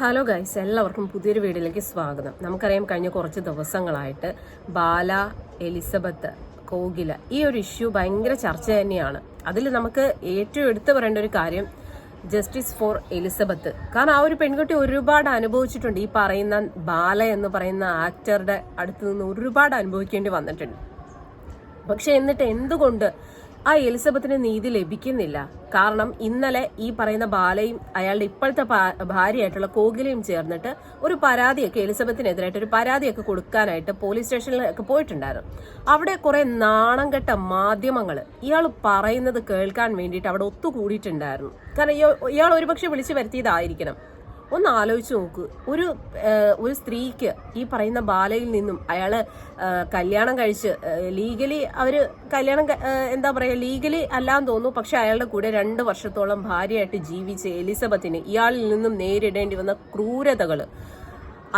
Hello guys എല്ലാവർക്കും പുതിയൊരു വീഡിയോയിലേക്ക് സ്വാഗതം. നമുക്കറിയാം കഴിഞ്ഞ കുറച്ച് ദിവസങ്ങളായിട്ട് ബാല എലിസബത്ത് കോകില ഈ ഒരു ഇഷ്യൂ ഭയങ്കര ചർച്ച തന്നെയാണ്. അതിൽ നമുക്ക് ഏറ്റവും എടുത്തു പറയേണ്ട ഒരു കാര്യം ജസ്റ്റിസ് ഫോർ എലിസബത്ത്. കാരണം ആ ഒരു പെൺകുട്ടി ഒരുപാട് അനുഭവിച്ചിട്ടുണ്ട്. ഈ പറയുന്ന ബാല എന്ന് പറയുന്ന ആക്ടറുടെ അടുത്ത് നിന്ന് ഒരുപാട് അനുഭവിക്കേണ്ടി വന്നിട്ടുണ്ട്. പക്ഷെ എന്നിട്ട് എന്തുകൊണ്ട് ആ എലിസബത്തിന് നീതി ലഭിക്കുന്നില്ല. കാരണം ഇന്നലെ ഈ പറയുന്ന ബാലയും അയാളുടെ ഇപ്പോഴത്തെ ഭാര്യയായിട്ടുള്ള കോകിലയും ചേർന്നിട്ട് ഒരു പരാതിയൊക്കെ എലിസബത്തിനെതിരായിട്ട് ഒരു പരാതിയൊക്കെ കൊടുക്കാനായിട്ട് പോലീസ് സ്റ്റേഷനിലൊക്കെ പോയിട്ടുണ്ടായിരുന്നു. അവിടെ കുറെ നാണം കെട്ട മാധ്യമങ്ങൾ ഇയാൾ പറയുന്നത് കേൾക്കാൻ വേണ്ടിയിട്ട് അവിടെ ഒത്തുകൂടിയിട്ടുണ്ടായിരുന്നു. കാരണം ഇയാൾ ഒരുപക്ഷെ വിളിച്ചു വരുത്തിയതായിരിക്കണം. ഒന്ന് ആലോചിച്ച് നോക്ക്. ഒരു ഒരു സ്ത്രീക്ക് ഈ പറയുന്ന ബാലയിൽ നിന്നും അയാൾ കല്യാണം കഴിച്ച് ലീഗലി അവർ കല്യാണം എന്താ പറയാ ലീഗലി അല്ലാന്ന് തോന്നുന്നു. പക്ഷെ അയാളുടെ കൂടെ രണ്ട് വർഷത്തോളം ഭാര്യയായിട്ട് ജീവിച്ച എലിസബത്തിന് ഇയാളിൽ നിന്നും നേരിടേണ്ടി വന്ന ക്രൂരതകൾ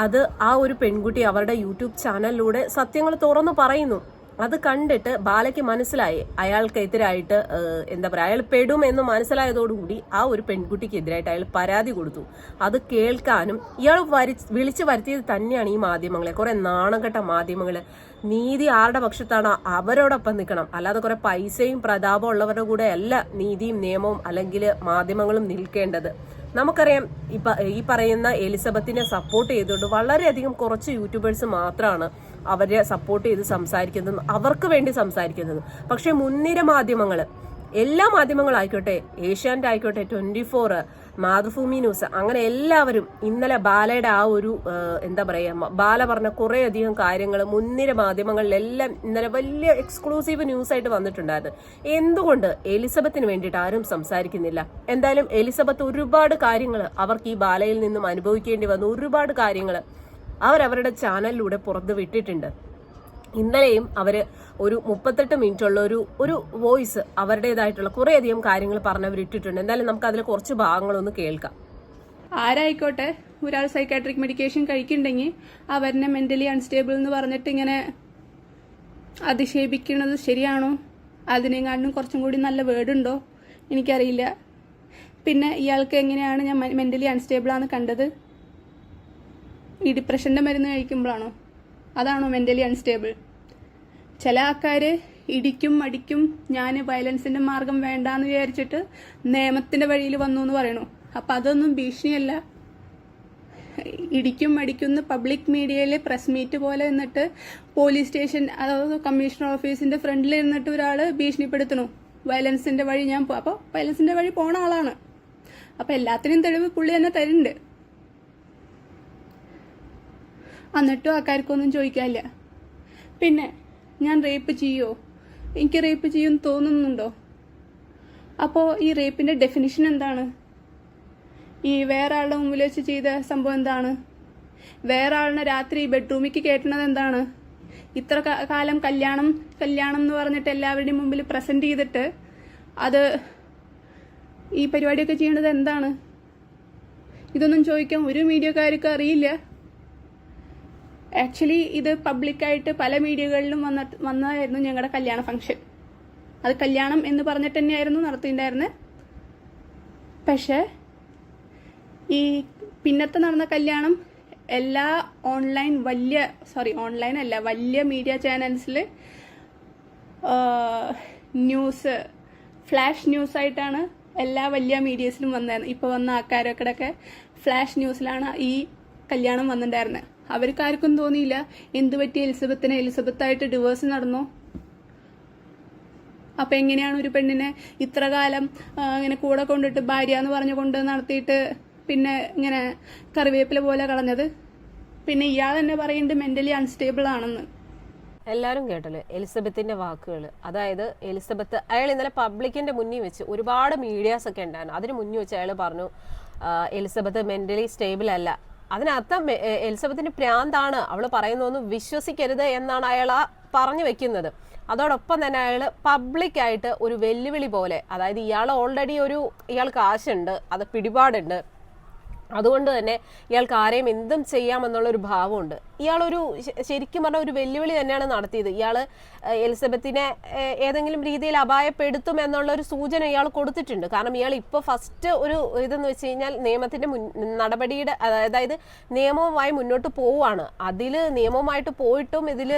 അത് ആ ഒരു പെൺകുട്ടി അവരുടെ യൂട്യൂബ് ചാനലിലൂടെ സത്യങ്ങൾ തുറന്നു പറയുന്നു. അത് കണ്ടിട്ട് ബാലയ്ക്ക് മനസ്സിലായി. അയാൾക്കെതിരായിട്ട് എന്താ പറയുക അയാൾ പെടും എന്ന് മനസ്സിലായതോടുകൂടി ആ ഒരു പെൺകുട്ടിക്കെതിരായിട്ട് അയാൾ പരാതി കൊടുത്തു. അത് കേൾക്കാനും ഇയാൾ വരി വിളിച്ചു വരുത്തിയത് തന്നെയാണ് ഈ മാധ്യമങ്ങളെ. കുറെ നാണംകെട്ട മാധ്യമങ്ങൾ. നീതി ആരുടെ പക്ഷത്താണ്? അവരോടൊപ്പം നിൽക്കണം. അല്ലാതെ കുറെ പൈസയും പ്രതാപം ഉള്ളവരുടെ കൂടെ അല്ല നീതിയും നിയമവും അല്ലെങ്കിൽ മാധ്യമങ്ങളും നിൽക്കേണ്ടത്. നമുക്കറിയാം ഈ പറയുന്ന എലിസബത്തിനെ സപ്പോർട്ട് ചെയ്തുകൊണ്ട് വളരെയധികം കുറച്ച് യൂട്യൂബേഴ്സ് മാത്രമാണ് അവരെ സപ്പോർട്ട് ചെയ്ത് സംസാരിക്കുന്നതും അവർക്ക് വേണ്ടി സംസാരിക്കുന്നതും. പക്ഷെ മുൻനിര മാധ്യമങ്ങൾ എല്ലാ മാധ്യമങ്ങളായിക്കോട്ടെ ഏഷ്യാനെറ്റ് ആയിക്കോട്ടെ ട്വന്റി ഫോർ മാതൃഭൂമി ന്യൂസ് അങ്ങനെ എല്ലാവരും ഇന്നലെ ബാലയുടെ ആ ഒരു എന്താ പറയാ മ- ബാല പറഞ്ഞ കുറേയധികം കാര്യങ്ങൾ മുൻനിര മാധ്യമങ്ങളിലെല്ലാം ഇന്നലെ വലിയ എക്സ്ക്ലൂസീവ് ന്യൂസ് ആയിട്ട് വന്നിട്ടുണ്ടായിരുന്നു. എന്തുകൊണ്ട് എലിസബത്തിന് വേണ്ടിയിട്ട് ആരും സംസാരിക്കുന്നില്ല? എന്തായാലും എലിസബത്ത് ഒരുപാട് കാര്യങ്ങൾ അവർക്ക് ഈ ബാലയിൽ നിന്നും അനുഭവിക്കേണ്ടി വന്നു ഒരുപാട് കാര്യങ്ങൾ അവരവരുടെ ചാനലിലൂടെ പുറത്ത് വിട്ടിട്ടുണ്ട്. ഇന്നലെയും അവർ ഒരു മുപ്പത്തെട്ട് മിനിറ്റ് ഉള്ള ഒരു ഒരു വോയിസ് അവരുടേതായിട്ടുള്ള കുറേയധികം കാര്യങ്ങൾ പറഞ്ഞവർ ഇട്ടിട്ടുണ്ട് എന്തായാലും നമുക്ക് അതിൽ കുറച്ച് ഭാഗങ്ങളൊന്ന് കേൾക്കാം. ആരായിക്കോട്ടെ? ഒരാൾ സൈക്കാട്രിക് മെഡിക്കേഷൻ കഴിക്കുന്നുണ്ടെങ്കിൽ അവരെ മെന്റലി അൺസ്റ്റേബിൾ എന്ന് പറഞ്ഞിട്ട് ഇങ്ങനെ അധിക്ഷേപിക്കുന്നത് ശരിയാണോ? അതിനെങ്ങാണ്ടും കുറച്ചും കൂടി നല്ല വേർഡുണ്ടോ എനിക്കറിയില്ല. പിന്നെ ഇയാൾക്ക് എങ്ങനെയാണ് ഞാൻ മെന്റലി അൺസ്റ്റേബിൾ ആണ് കണ്ടത്? ഈ ഡിപ്രഷന്റെ മരുന്ന് കഴിക്കുമ്പോഴാണോ? അതാണോ മെന്റലി അൺസ്റ്റേബിൾ ചില ആൾക്കാർ ഇടിക്കും അടിക്കും ഞാൻ വയലൻസിന്റെ മാർഗം വേണ്ടാന്ന് വിചാരിച്ചിട്ട് നിയമത്തിന്റെ വഴിയിൽ വന്നു എന്ന് പറയണു. അപ്പൊ അതൊന്നും ഭീഷണിയല്ല. ഇടിക്കും അടിക്കുന്ന പബ്ലിക് മീഡിയയിൽ പ്രസ് മീറ്റ് പോലെ നിന്നിട്ട് പോലീസ് സ്റ്റേഷൻ അതായത് കമ്മീഷണർ ഓഫീസിന്റെ ഫ്രണ്ടിൽ ഇരുന്നിട്ട് ഒരാൾ ഭീഷണിപ്പെടുത്തണു വയലൻസിന്റെ വഴി ഞാൻ അപ്പോൾ വയലൻസിന്റെ വഴി പോണ ആളാണ്. അപ്പൊ എല്ലാത്തിനും തെളിവ് പുള്ളി തന്നെ തരുന്നുണ്ട്. എന്നിട്ടും ആൾക്കാർക്കൊന്നും ചോദിക്കാല്ല പിന്നെ ഞാൻ റേപ്പ് ചെയ്യോ? എനിക്ക് റേപ്പ് ചെയ്യുമെന്ന് തോന്നുന്നുണ്ടോ? അപ്പോൾ ഈ റേപ്പിന്റെ ഡെഫിനിഷൻ എന്താണ്? ഈ വേറെ ആളുടെ മുമ്പിൽ വെച്ച് ചെയ്ത സംഭവം എന്താണ്? വേറെ ആളിനെ രാത്രി ബെഡ്റൂമിൽ കയറ്റുന്നത് എന്താണ്? ഇത്ര കാലം കല്യാണം കല്യാണം എന്ന് പറഞ്ഞിട്ട് എല്ലാവരുടെയും മുമ്പിൽ പ്രസന്റ് ചെയ്തിട്ട് അത് ഈ പരിപാടിയൊക്കെ ചെയ്യേണ്ടത് എന്താണ്? ഇതൊന്നും ചോദിക്കാൻ ഒരു മീഡിയക്കാർക്കും അറിയില്ല. ആക്ച്വലി ഇത് പബ്ലിക്കായിട്ട് പല മീഡിയകളിലും വന്ന വന്നതായിരുന്നു ഞങ്ങളുടെ കല്യാണ ഫംഗ്ഷൻ അത് കല്യാണം എന്ന് പറഞ്ഞിട്ട് തന്നെയായിരുന്നു നടത്തിയിട്ടുണ്ടായിരുന്നത് പക്ഷേ ഈ പിന്നത്തെ നടന്ന കല്യാണം എല്ലാ ഓൺലൈൻ വലിയ സോറി ഓൺലൈൻ അല്ല വലിയ മീഡിയ ചാനൽസിൽ ന്യൂസ് ഫ്ലാഷ് ന്യൂസ് ആയിട്ടാണ് എല്ലാ വലിയ മീഡിയസിലും വന്നായിരുന്നു ഇപ്പോൾ വന്ന ആൾക്കാരൊക്കെ ഫ്ലാഷ് ന്യൂസിലാണ് ഈ കല്യാണം വന്നിട്ടുണ്ടായിരുന്നത് അവർക്ക് ആർക്കും തോന്നിയില്ല. എന്തു എലിസബത്തിന്? എലിസബത്തായിട്ട് ഡിവോഴ്സ് നടന്നു? അപ്പൊ എങ്ങനെയാണ് ഒരു പെണ്ണിനെ ഇത്ര കാലം ഇങ്ങനെ കൂടെ കൊണ്ടിട്ട് ഭാര്യ എന്ന് പറഞ്ഞു കൊണ്ട് നടത്തിയിട്ട് പിന്നെ ഇങ്ങനെ കറിവേപ്പില പോലെ കളഞ്ഞത്? പിന്നെ ഇയാൾ തന്നെ പറയുന്നുണ്ട് മെന്റലി അൺസ്റ്റേബിൾ ആണെന്ന്. എല്ലാവരും കേട്ടല്ലോ എലിസബത്തിന്റെ വാക്കുകൾ അതായത് എലിസബത്ത് അയാൾ ഇന്നലെ പബ്ലിക്കിന്റെ മുന്നിൽ വെച്ച് ഒരുപാട് മീഡിയാസ് ഒക്കെ ഉണ്ടായിരുന്നു. അതിന് മുന്നിൽ വെച്ച് അയാൾ പറഞ്ഞു എലിസബത്ത് മെന്റലി സ്റ്റേബിൾ അല്ല. അതിനർത്ഥം എലിസബത്തിന് പ്രാന്താണ് അവൾ പറയുന്നൊന്നും വിശ്വസിക്കരുത് എന്നാണ് അയാൾ പറഞ്ഞു വെക്കുന്നത്. അതോടൊപ്പം തന്നെ അയാൾ പബ്ലിക്കായിട്ട് ഒരു വെല്ലുവിളി പോലെ അതായത് ഇയാൾ ഓൾറെഡി ഒരു ഇയാൾ കാശുണ്ട് അത് പിടിപാടുണ്ട് അതുകൊണ്ട് തന്നെ ഇയാൾക്ക് ആരെയും എന്തും ചെയ്യാമെന്നുള്ളൊരു ഭാവമുണ്ട്. ഇയാളൊരു ശരിക്കും പറഞ്ഞ ഒരു വെല്ലുവിളി തന്നെയാണ് നടത്തിയത്. ഇയാൾ എലിസബത്തിനെ ഏതെങ്കിലും രീതിയിൽ അപായപ്പെടുത്തും എന്നുള്ള ഒരു സൂചന ഇയാൾ കൊടുത്തിട്ടുണ്ട്. കാരണം ഇയാൾ ഇപ്പോൾ ഫസ്റ്റ് ഒരു ഇതെന്ന് വെച്ച് കഴിഞ്ഞാൽ നിയമത്തിന്റെ മുൻ നടപടിയുടെ അതായത് നിയമവുമായി മുന്നോട്ട് പോവുകയാണ് അതിൽ നിയമവുമായിട്ട് പോയിട്ടും ഇതിൽ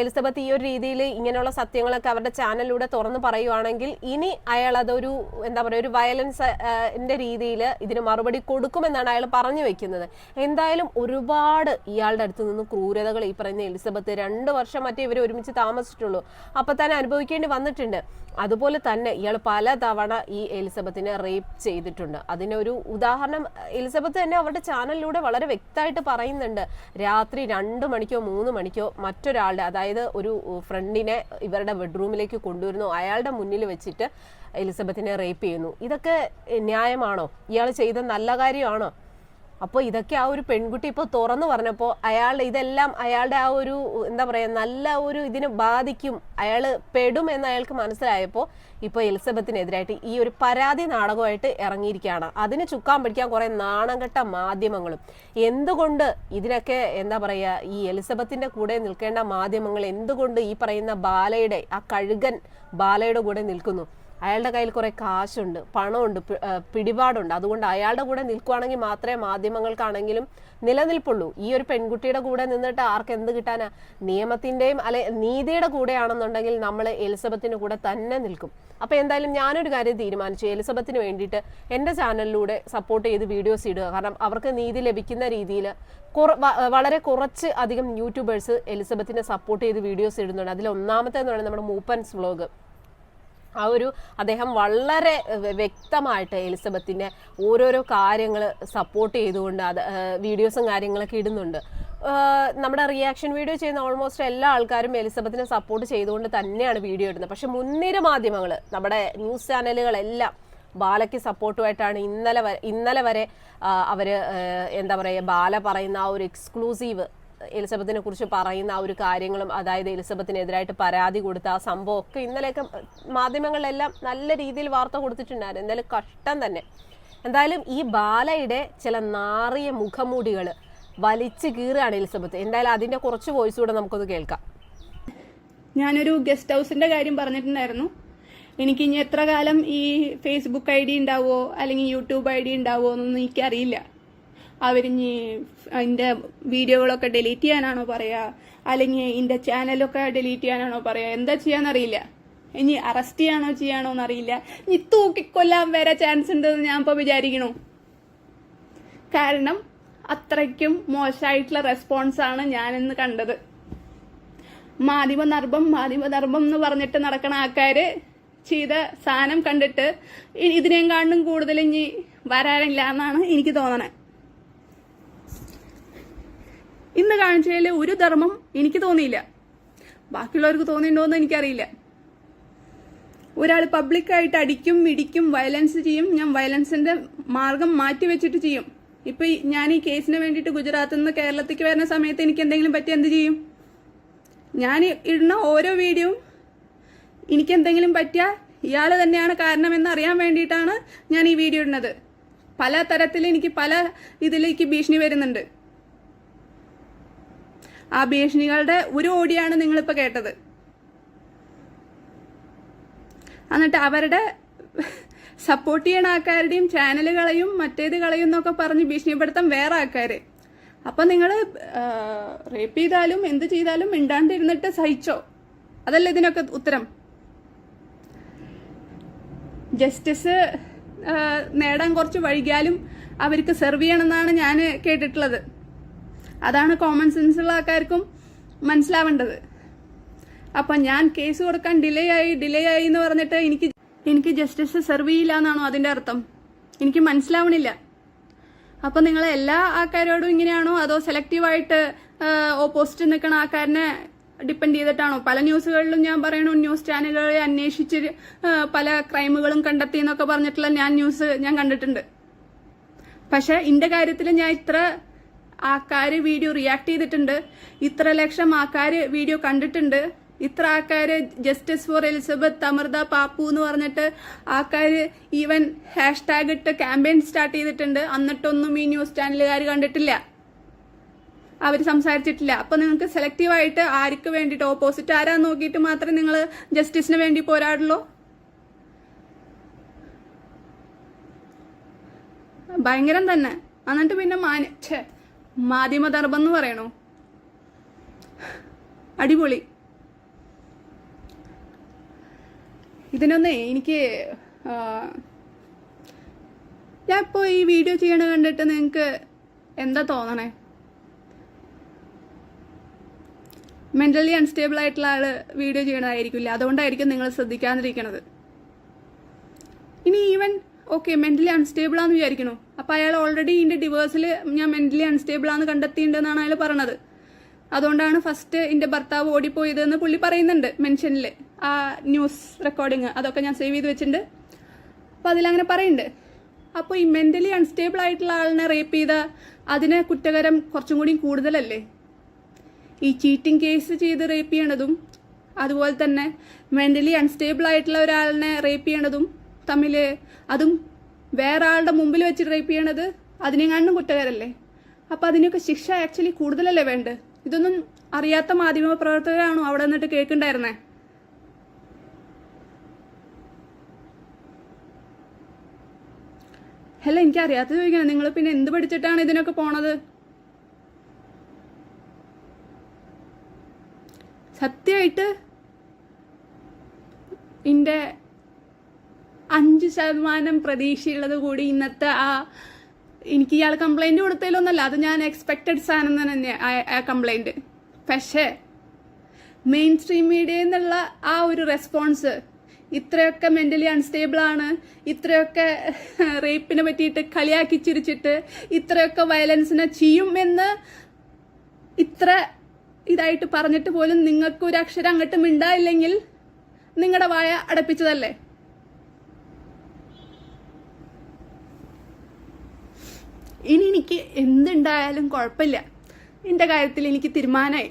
എലിസബത്ത് ഈ ഒരു രീതിയിൽ ഇങ്ങനെയുള്ള സത്യങ്ങളൊക്കെ അവരുടെ ചാനലിലൂടെ തുറന്ന് പറയുവാണെങ്കിൽ ഇനി അയാൾ അതൊരു എന്താ പറയുക ഒരു വയലൻസ് രീതിയിൽ ഇതിന് മറുപടി കൊടുക്കുമെന്നാണ് അയാൾ പറഞ്ഞു വെക്കുന്നത്. എന്തായാലും ഒരുപാട് ഇയാളുടെ അടുത്ത് നിന്ന് ക്രൂരതകൾ ഈ പറയുന്ന എലിസബത്ത് രണ്ട് വർഷം മറ്റേ ഇവർ ഒരുമിച്ച് താമസിച്ചിട്ടുള്ളൂ. അപ്പൊ തന്നെ അനുഭവിക്കേണ്ടി വന്നിട്ടുണ്ട്. അതുപോലെ തന്നെ ഇയാൾ പല തവണ ഈ എലിസബത്തിനെ റേപ്പ് ചെയ്തിട്ടുണ്ട്. അതിനൊരു ഉദാഹരണം എലിസബത്ത് തന്നെ അവരുടെ ചാനലിലൂടെ വളരെ വ്യക്തമായിട്ട് പറയുന്നുണ്ട്. രാത്രി രണ്ട് മണിക്കോ മൂന്ന് മണിക്കോ മറ്റൊരാളുടെ അതായത് ഒരു ഫ്രണ്ടിനെ ഇവരുടെ ബെഡ്റൂമിലേക്ക് കൊണ്ടുവരുന്നു. അയാളുടെ മുന്നിൽ വെച്ചിട്ട് എലിസബത്തിനെ റേപ്പ് ചെയ്യുന്നു. ഇതൊക്കെ ന്യായമാണോ? ഇയാൾ ചെയ്ത നല്ല കാര്യമാണോ? അപ്പോൾ ഇതൊക്കെ ആ ഒരു പെൺകുട്ടി ഇപ്പോൾ തുറന്നു പറഞ്ഞപ്പോൾ അയാൾ ഇതെല്ലാം അയാളുടെ ആ ഒരു എന്താ പറയുക നല്ല ഒരു ഇതിനെ ബാധിക്കും അയാൾ പെടും എന്ന് അയാൾക്ക് മനസ്സിലായപ്പോൾ ഇപ്പോൾ എലിസബത്തിനെതിരായിട്ട് ഈ ഒരു പരാതി നാടകമായിട്ട് ഇറങ്ങിയിരിക്കുകയാണ്. അതിന് ചുക്കാൻ പിടിക്കാൻ കുറേ നാണംകെട്ട മാധ്യമങ്ങളും. എന്തുകൊണ്ട് ഇതിനൊക്കെ എന്താ പറയുക ഈ എലിസബത്തിന്റെ കൂടെ നിൽക്കേണ്ട മാധ്യമങ്ങൾ എന്തുകൊണ്ട് ഈ പറയുന്ന ബാലയുടെ ആ കഴുകൻ ബാലയുടെ കൂടെ നിൽക്കുന്നു? അയാളുടെ കയ്യിൽ കുറെ കാശുണ്ട് പണമുണ്ട് പിടിപാടുണ്ട്. അതുകൊണ്ട് അയാളുടെ കൂടെ നിൽക്കുവാണെങ്കിൽ മാത്രമേ മാധ്യമങ്ങൾക്കാണെങ്കിലും നിലനിൽപ്പുള്ളൂ. ഈ ഒരു പെൺകുട്ടിയുടെ കൂടെ നിന്നിട്ട് ആർക്ക് എന്ത് കിട്ടാനാ? നിയമത്തിന്റെയും അല്ലെ നീതിയുടെ കൂടെയാണെന്നുണ്ടെങ്കിൽ നമ്മൾ എലിസബത്തിന് കൂടെ തന്നെ നിൽക്കും. അപ്പൊ എന്തായാലും ഞാനൊരു കാര്യം തീരുമാനിച്ചു. എലിസബത്തിന് വേണ്ടിയിട്ട് എന്റെ ചാനലിലൂടെ സപ്പോർട്ട് ചെയ്ത് വീഡിയോസ് ഇടുക. കാരണം അവർക്ക് നീതി ലഭിക്കുന്ന രീതിയിൽ വളരെ കുറച്ച് അധികം യൂട്യൂബേഴ്സ് എലിസബത്തിനെ സപ്പോർട്ട് ചെയ്ത് വീഡിയോസ് ഇടുന്നുണ്ട്. അതിൽ ഒന്നാമത്തെ എന്ന് പറയുന്നത് നമ്മുടെ മൂപ്പൻസ് വ്ലോഗ്. ആ ഒരു അദ്ദേഹം വളരെ വ്യ- വ്യക്തമായിട്ട് എലിസബത്തിന്റെ ഓരോരോ കാര്യങ്ങൾ സപ്പോർട്ട് ചെയ്തുകൊണ്ട് അത് വീഡിയോസും കാര്യങ്ങളൊക്കെ ഇടുന്നുണ്ട്. നമ്മുടെ റിയാക്ഷൻ വീഡിയോ ചെയ്യുന്ന ഓൾമോസ്റ്റ് എല്ലാ ആൾക്കാരും എലിസബത്തിനെ സപ്പോർട്ട് ചെയ്തുകൊണ്ട് തന്നെയാണ് വീഡിയോ ഇടുന്നത്. പക്ഷെ മുൻനിര മാധ്യമങ്ങൾ നമ്മുടെ ന്യൂസ് ചാനലുകളെല്ലാം ബാലയ്ക്ക് സപ്പോർട്ടുമായിട്ടാണ് ഇന്നലെ വരെ ഇന്നലെ വരെ അവർ എന്താ പറയുക ബാല പറയുന്ന ആ ഒരു എക്സ്ക്ലൂസീവ് എലിസബത്തിനെ കുറിച്ച് പറയുന്ന ആ ഒരു കാര്യങ്ങളും അതായത് എലിസബത്തിനെതിരായിട്ട് പരാതി കൊടുത്ത ആ സംഭവം ഒക്കെ ഇന്നലെയൊക്കെ മാധ്യമങ്ങളിലെല്ലാം നല്ല രീതിയിൽ വാർത്ത കൊടുത്തിട്ടുണ്ടായിരുന്നു. എന്തായാലും കഷ്ടം തന്നെ. എന്തായാലും ഈ ബാലയുടെ ചില നാറിയ മുഖമൂടികൾ വലിച്ചു കീറുകയാണ് എലിസബത്ത്. എന്തായാലും അതിന്റെ കുറച്ച് വോയിസ് കൂടെ നമുക്കൊന്ന് കേൾക്കാം. ഞാനൊരു ഗസ്റ്റ് ഹൗസിന്റെ കാര്യം പറഞ്ഞിട്ടുണ്ടായിരുന്നു. എനിക്ക് ഇനി എത്ര കാലം ഈ ഫേസ്ബുക്ക് ഐ ഡി ഉണ്ടാവോ അല്ലെങ്കിൽ യൂട്യൂബ് ഐ ഡി ഉണ്ടാവോ എന്നൊന്നും എനിക്കറിയില്ല. അവരിഞ്ഞി അതിന്റെ വീഡിയോകളൊക്കെ ഡിലീറ്റ് ചെയ്യാനാണോ പറയുക അല്ലെങ്കിൽ ഇതിന്റെ ചാനലൊക്കെ ഡിലീറ്റ് ചെയ്യാനാണോ പറയുക എന്താ ചെയ്യാന്നറിയില്ല. ഇനി അറസ്റ്റ് ചെയ്യാണോ ചെയ്യാണോ എന്നറിയില്ല ഇനി തൂക്കിക്കൊല്ലാൻ വരെ ചാൻസ് ഉണ്ടെന്ന് ഞാൻ ഇപ്പോൾ വിചാരിക്കണു കാരണം അത്രയ്ക്കും മോശമായിട്ടുള്ള റെസ്പോൺസാണ് ഞാനിന്ന് കണ്ടത്. മാധ്യമനർഭം മാധ്യമനർഭം എന്ന് പറഞ്ഞിട്ട് നടക്കണ ആൾക്കാര് ചെയ്ത സാധനം കണ്ടിട്ട് ഇതിനേം കാണും കൂടുതൽ ഇനി വരാനില്ല എന്നാണ് എനിക്ക് തോന്നണേ. ഇന്ന് കാണിച്ചതിൽ ഒരു ധർമ്മം എനിക്ക് തോന്നിയില്ല. ബാക്കിയുള്ളവർക്ക് തോന്നിയിട്ടുണ്ടോയെന്ന് എനിക്കറിയില്ല. ഒരാൾ പബ്ലിക്കായിട്ട് അടിക്കും ഇടിക്കും വയലൻസ് ചെയ്യും. ഞാൻ വയലൻസിന്റെ മാർഗം മാറ്റി വെച്ചിട്ട് ചെയ്യും. ഇപ്പൊ ഞാൻ ഈ കേസിന് വേണ്ടിയിട്ട് ഗുജറാത്തിൽ നിന്ന് കേരളത്തിലേക്ക് വരുന്ന സമയത്ത് എനിക്ക് എന്തെങ്കിലും പറ്റി എന്ത് ചെയ്യും? ഞാൻ ഇടുന്ന ഓരോ വീഡിയോയും എനിക്ക് എന്തെങ്കിലും പറ്റിയാൽ ഇയാൾ തന്നെയാണ് കാരണം എന്ന് അറിയാൻ വേണ്ടിയിട്ടാണ് ഞാൻ ഈ വീഡിയോ ഇടുന്നത്. പല തരത്തിൽ എനിക്ക് പല ഇതിലേക്ക് ഭീഷണി വരുന്നുണ്ട്. ആ ഭീഷണികളുടെ ഒരു ഓടിയാണ് നിങ്ങളിപ്പോൾ കേട്ടത്. എന്നിട്ട് അവരുടെ സപ്പോർട്ട് ചെയ്യണ ആൾക്കാരുടെയും ചാനലുകളെയും മറ്റേത് കളയും എന്നൊക്കെ പറഞ്ഞ് ഭീഷണിപ്പെടുത്താൻ വേറെ ആൾക്കാർ അപ്പൊ നിങ്ങൾ റേപ്പ് ചെയ്താലും എന്ത് ചെയ്താലും മിണ്ടാണ്ടിരുന്നിട്ട് സഹിച്ചോ? അതല്ല ഇതിനൊക്കെ ഉത്തരം. ജസ്റ്റിസ് നേടാൻ കുറച്ച് വൈകിയാലും അവർക്ക് സെർവ് ചെയ്യണമെന്നാണ് ഞാൻ കേട്ടിട്ടുള്ളത്. അതാണ് കോമൺ സെൻസ് ഉള്ള ആൾക്കാർക്കും മനസ്സിലാവേണ്ടത്. അപ്പം ഞാൻ കേസ് കൊടുക്കാൻ ഡിലേ ആയി ഡിലേ ആയി എന്ന് പറഞ്ഞിട്ട് എനിക്ക് എനിക്ക് ജസ്റ്റിസ് സെർവ് ചെയ്യില്ല എന്നാണോ അതിന്റെ അർത്ഥം? എനിക്ക് മനസ്സിലാവണില്ല. അപ്പം നിങ്ങൾ എല്ലാ ആൾക്കാരോടും ഇങ്ങനെയാണോ അതോ സെലക്റ്റീവായിട്ട് ഓപ്പോസിറ്റ് നിൽക്കുന്ന ആൾക്കാരനെ ഡിപ്പെൻഡ് ചെയ്തിട്ടാണോ? പല ന്യൂസുകളിലും ഞാൻ പറയണു ന്യൂസ് ചാനലുകളെ അന്വേഷിച്ച് പല ക്രൈമുകളും കണ്ടെത്തി എന്നൊക്കെ പറഞ്ഞിട്ടുള്ള ഞാൻ ന്യൂസ് ഞാൻ കണ്ടിട്ടുണ്ട്. പക്ഷെ ഇന്റെ കാര്യത്തിൽ ഞാൻ ഇത്ര ആൾക്കാർ വീഡിയോ റിയാക്ട് ചെയ്തിട്ടുണ്ട്. ഇത്ര ലക്ഷം ആൾക്കാർ വീഡിയോ കണ്ടിട്ടുണ്ട്. ഇത്ര ആൾക്കാർ justice for Elizabeth Amrutha Pappu എന്ന് പറഞ്ഞിട്ട് ആൾക്കാർ ഈവൻ ഹാഷ് ടാഗ് ഇട്ട് ക്യാമ്പയിൻ സ്റ്റാർട്ട് ചെയ്തിട്ടുണ്ട്. എന്നിട്ടൊന്നും ഈ ന്യൂസ് ചാനലുകാർ കണ്ടിട്ടില്ല. അവർ സംസാരിച്ചിട്ടില്ല. അപ്പോൾ നിങ്ങൾക്ക് സെലക്റ്റീവായിട്ട് ആർക്ക് വേണ്ടിയിട്ട് ഓപ്പോസിറ്റ് ആരാ നോക്കിയിട്ട് മാത്രമേ നിങ്ങൾ ജസ്റ്റിസിന് വേണ്ടി പോരാടുള്ളൂ. ഭയങ്കരം തന്നെ. എന്നിട്ട് പിന്നെ മാനിച്ചേ മാധ്യമധർമ്മം എന്ന് പറയണോ? അടിപൊളി. ഇതിനൊന്നേ എനിക്ക് ഞാൻ ഇപ്പോൾ ഈ വീഡിയോ ചെയ്യണ കണ്ടിട്ട് നിങ്ങൾക്ക് എന്താ തോന്നണേ? മെന്റലി അൺസ്റ്റേബിൾ ആയിട്ടുള്ള ആൾ വീഡിയോ ചെയ്യണതായിരിക്കില്ല? അതുകൊണ്ടായിരിക്കും നിങ്ങൾ ശ്രദ്ധിക്കാതിരിക്കണത്. ഇനി ഈവൻ ഓക്കെ മെന്റലി അൺസ്റ്റേബിൾ ആണെന്ന് വിചാരിക്കണോ. അപ്പൊ അയാൾ ഓൾറെഡി ഇതിന്റെ ഡിവേഴ്സിൽ ഞാൻ മെന്റലി അൺസ്റ്റേബിൾ ആണെന്ന് കണ്ടെത്തിയിട്ടുണ്ടെന്നാണ് അയാൾ പറഞ്ഞത് അതുകൊണ്ടാണ് ഫസ്റ്റ് എന്റെ ഭർത്താവ് ഓടിപ്പോയതെന്ന് പുള്ളി പറയുന്നുണ്ട് മെൻഷനിൽ ആ ന്യൂസ് റെക്കോർഡിങ് അതൊക്കെ ഞാൻ സേവ് ചെയ്ത് വെച്ചിട്ടുണ്ട്. അപ്പൊ അതിലങ്ങനെ പറയുന്നുണ്ട്. അപ്പോൾ ഈ മെന്റലി അൺസ്റ്റേബിൾ ആയിട്ടുള്ള ആളിനെ റേപ്പ് ചെയ്ത അതിന് കുറ്റകരം കുറച്ചും കൂടി കൂടുതലല്ലേ? ഈ ചീറ്റിംഗ് കേസ് ചെയ്ത് റേപ്പ് ചെയ്യണതും അതുപോലെ തന്നെ മെന്റലി അൺസ്റ്റേബിൾ ആയിട്ടുള്ള ഒരാളിനെ റേപ്പ് ചെയ്യണതും തമ്മിൽ അതും വേറെ ആളുടെ മുമ്പിൽ വെച്ച് റേപ്പ് ചെയ്യണത് അതിനെങ്ങാണ്ടും കുറ്റകരല്ലേ അപ്പം അതിനൊക്കെ ശിക്ഷ ആക്ച്വലി കൂടുതലല്ലേ വേണ്ട ഇതൊന്നും അറിയാത്ത മാധ്യമ പ്രവർത്തകരാണോ അവിടെ നിന്നിട്ട് കേൾക്കണ്ടായിരുന്നേ? അല്ല എനിക്ക് അറിയാത്തത് ചോദിക്കണം നിങ്ങൾ പിന്നെ എന്ത് പഠിച്ചിട്ടാണ് ഇതിനൊക്കെ പോണത്? സത്യമായിട്ട് എന്റെ ശതമാനം പ്രതീക്ഷയുള്ളത് കൂടി ഇന്നത്തെ ആ എനിക്ക് ഇയാൾ കംപ്ലൈന്റ് കൊടുത്തതിലൊന്നല്ല. അത് ഞാൻ എക്സ്പെക്റ്റഡ് സാധനം തന്നെ ആ കംപ്ലൈന്റ് പക്ഷേ മെയിൻ സ്ട്രീം മീഡിയയിൽ നിന്നുള്ള ആ ഒരു റെസ്പോൺസ് ഇത്രയൊക്കെ മെന്റലി അൺസ്റ്റേബിൾ ആണ്. ഇത്രയൊക്കെ റേപ്പിനെ പറ്റിയിട്ട് കളിയാക്കി ചിരിച്ചിട്ട് ഇത്രയൊക്കെ വയലൻസിനെ ചെയ്യും എന്ന് ഇത്ര ഇതായിട്ട് പറഞ്ഞിട്ട് പോലും നിങ്ങൾക്ക് ഒരു അക്ഷരം അങ്ങോട്ട് മിണ്ടായില്ലെങ്കിൽ നിങ്ങളുടെ വായ അടപ്പിച്ചതല്ലേ? ഇനി എനിക്ക് എന്തുണ്ടായാലും കുഴപ്പമില്ല. എന്റെ കാര്യത്തിൽ എനിക്ക് തീരുമാനമായി.